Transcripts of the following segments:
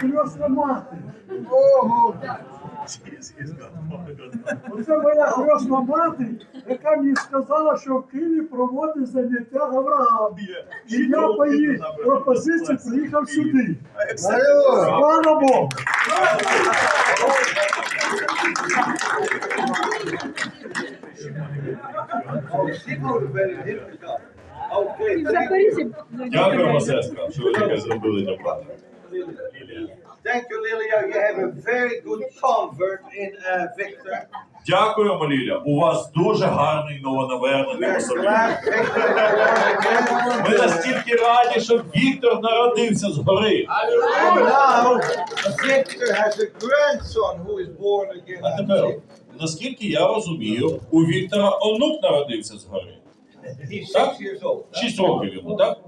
хресна мати. Ого! Оце моя хресна мати, яка мені сказала, що в Києві проводить заняття Авраамія. І я по її пропозиції приїхав сюди. Слава Богу! Всі були Дякуємо, сестра, що ви таке зробили для брата. Thank you, Lilia. You have a very good convert in uh, Victor. Дякуємо, Ліля. У вас дуже гарний новонавернений born Ми настільки раді, що Віктор народився born again. А тепер, наскільки я розумію, у Віктора онук народився згори. He's six years old. Шість років йому, так?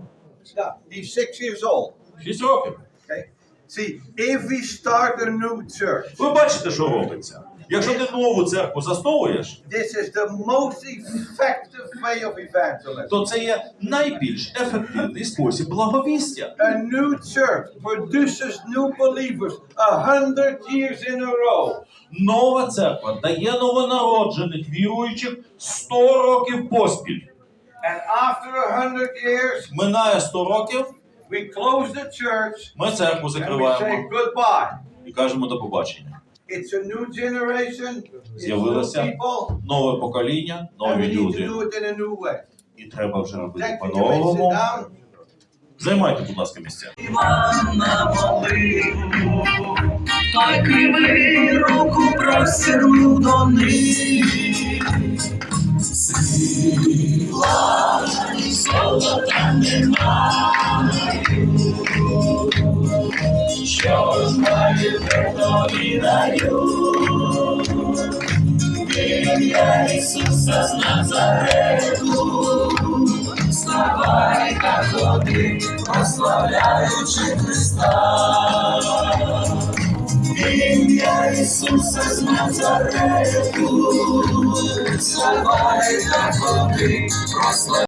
Yeah, he's six years old. Шість років. Okay. See, if we start a new church, Ви бачите, що робиться. Якщо ти нову церкву засновуєш, this is the most effective way of evangelism. то це є найбільш ефективний спосіб благовістя. A new church produces new believers a hundred years in a row. Нова церква дає новонароджених віруючих 100 років поспіль. And after a hundred years, Минає 100 років, we close the church ми церкву and we say закриваємо goodbye. і кажемо до побачення. It's a new generation, it's new З'явилося people, нове покоління, and we нові need to люди. do it in a new way. І треба вже робити по-новому. Займайте, будь ласка, місця. Той кривий руку простягнув до них. Що те тобі даю. Ім'я Ісуса з Назарету. Вставай та ходи, прославляючи Христа. Ім'я Ісуса з Назарету, вставай та ходи, прославляючи